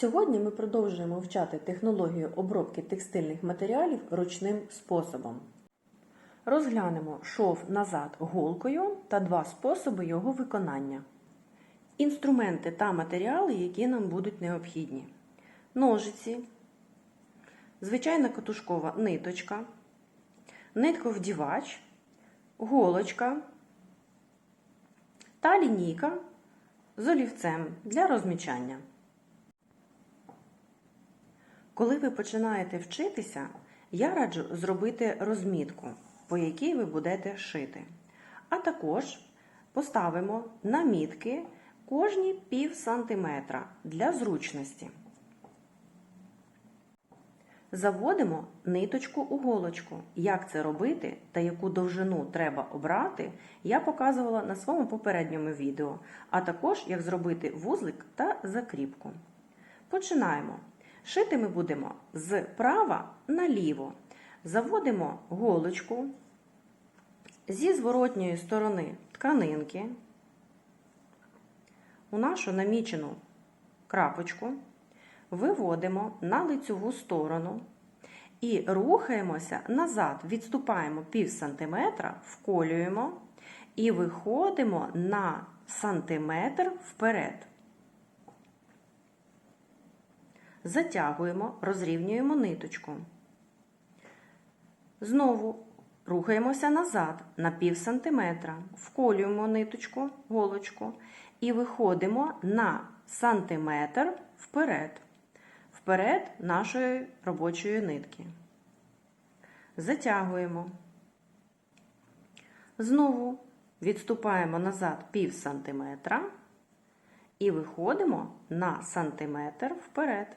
Сьогодні ми продовжуємо вчати технологію обробки текстильних матеріалів ручним способом. Розглянемо шов назад голкою та два способи його виконання. Інструменти та матеріали, які нам будуть необхідні: ножиці, звичайна катушкова ниточка, нитковдівач, голочка та лінійка з олівцем для розмічання. Коли ви починаєте вчитися, я раджу зробити розмітку, по якій ви будете шити. А також поставимо намітки кожні пів сантиметра для зручності. Заводимо ниточку у голочку. Як це робити та яку довжину треба обрати, я показувала на своєму попередньому відео, а також як зробити вузлик та закріпку. Починаємо. Шити ми будемо з права наліво. Заводимо голочку зі зворотньої сторони тканинки у нашу намічену крапочку, виводимо на лицьову сторону і рухаємося назад, відступаємо пів сантиметра, вколюємо і виходимо на сантиметр вперед. Затягуємо, розрівнюємо ниточку. Знову рухаємося назад на пів сантиметра, вколюємо ниточку, голочку і виходимо на сантиметр вперед, вперед нашої робочої нитки. Затягуємо. Знову відступаємо назад пів сантиметра і виходимо на сантиметр вперед.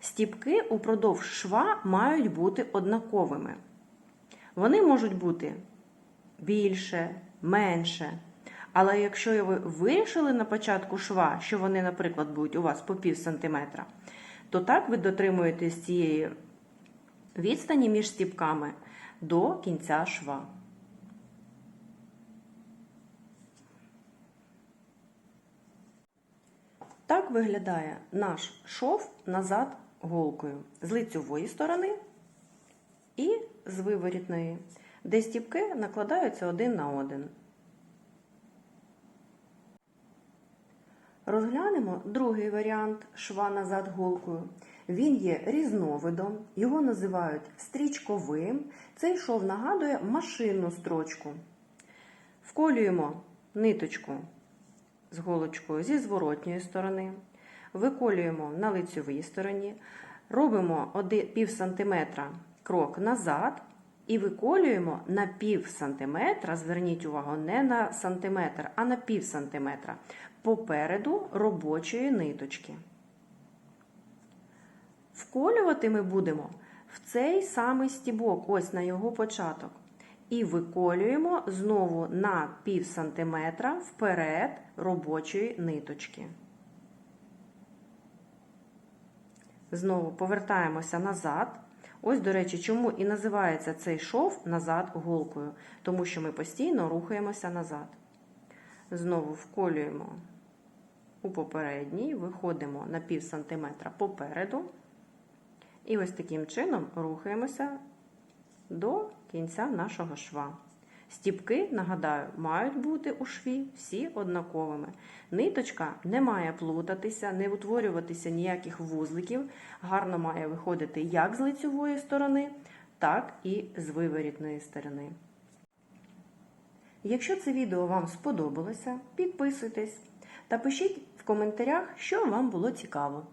Стіпки упродовж шва мають бути однаковими. Вони можуть бути більше, менше. Але якщо ви вирішили на початку шва, що вони, наприклад, будуть у вас по пів сантиметра, то так ви дотримуєтесь цієї відстані між стіпками до кінця шва. Так виглядає наш шов назад голкою з лицьової сторони і з виворітної, де стіпки накладаються один на один. Розглянемо другий варіант шва назад голкою. Він є різновидом, його називають стрічковим. Цей шов нагадує машинну строчку. Вколюємо ниточку з голочкою зі зворотньої сторони, виколюємо на лицьовій стороні, робимо пів сантиметра крок назад і виколюємо на пів сантиметра, зверніть увагу, не на сантиметр, а на пів сантиметра попереду робочої ниточки. Вколювати ми будемо в цей самий стібок, ось на його початок. І виколюємо знову на пів сантиметра вперед робочої ниточки. Знову повертаємося назад. Ось, до речі, чому і називається цей шов назад голкою, тому що ми постійно рухаємося назад. Знову вколюємо у попередній, виходимо на пів сантиметра попереду. І ось таким чином рухаємося до кінця нашого шва. Стіпки, нагадаю, мають бути у шві всі однаковими. Ниточка не має плутатися, не утворюватися ніяких вузликів, гарно має виходити як з лицьової сторони, так і з виворітної сторони. Якщо це відео вам сподобалося, підписуйтесь та пишіть в коментарях, що вам було цікаво.